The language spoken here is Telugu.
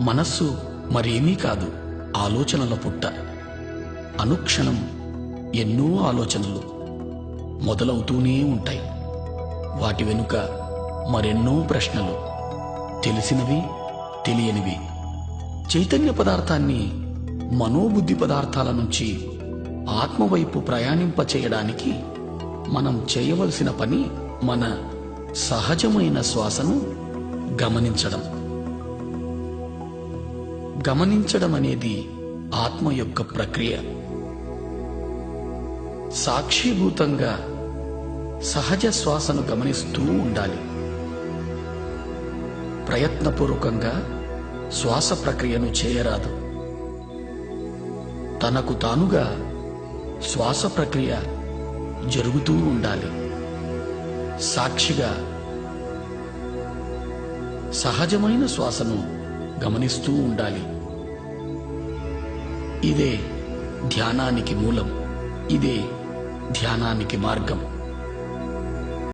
మనస్సు మరేమీ కాదు ఆలోచనల పుట్ట. అనుక్షణం ఎన్నో ఆలోచనలు మొదలవుతూనే ఉంటాయి. వాటి వెనుక మరెన్నో ప్రశ్నలు తెలిసినవి తెలియనివి. చైతన్య పదార్థాన్ని మనోబుద్ధి పదార్థాల నుంచి ఆత్మవైపు ప్రయాణింపచేయడానికి మనం చేయవలసిన పని మన సహజమైన శ్వాసను గమనించడం. గమనించడం అనేది ఆత్మ యొక్క ప్రక్రియ. సాక్షిభూతంగా సహజ శ్వాసను గమనిస్తూ ఉండాలి. ప్రయత్నపూర్వకంగా శ్వాస ప్రక్రియను చేయరాదు. తనకు తానుగా శ్వాస ప్రక్రియ జరుగుతూ ఉండాలి. సాక్షిగా సహజమైన శ్వాసను గమనిస్తూ ఉండాలి. ఇదే ధ్యానానికి మూలం ఇదే ధ్యానానికి మార్గం.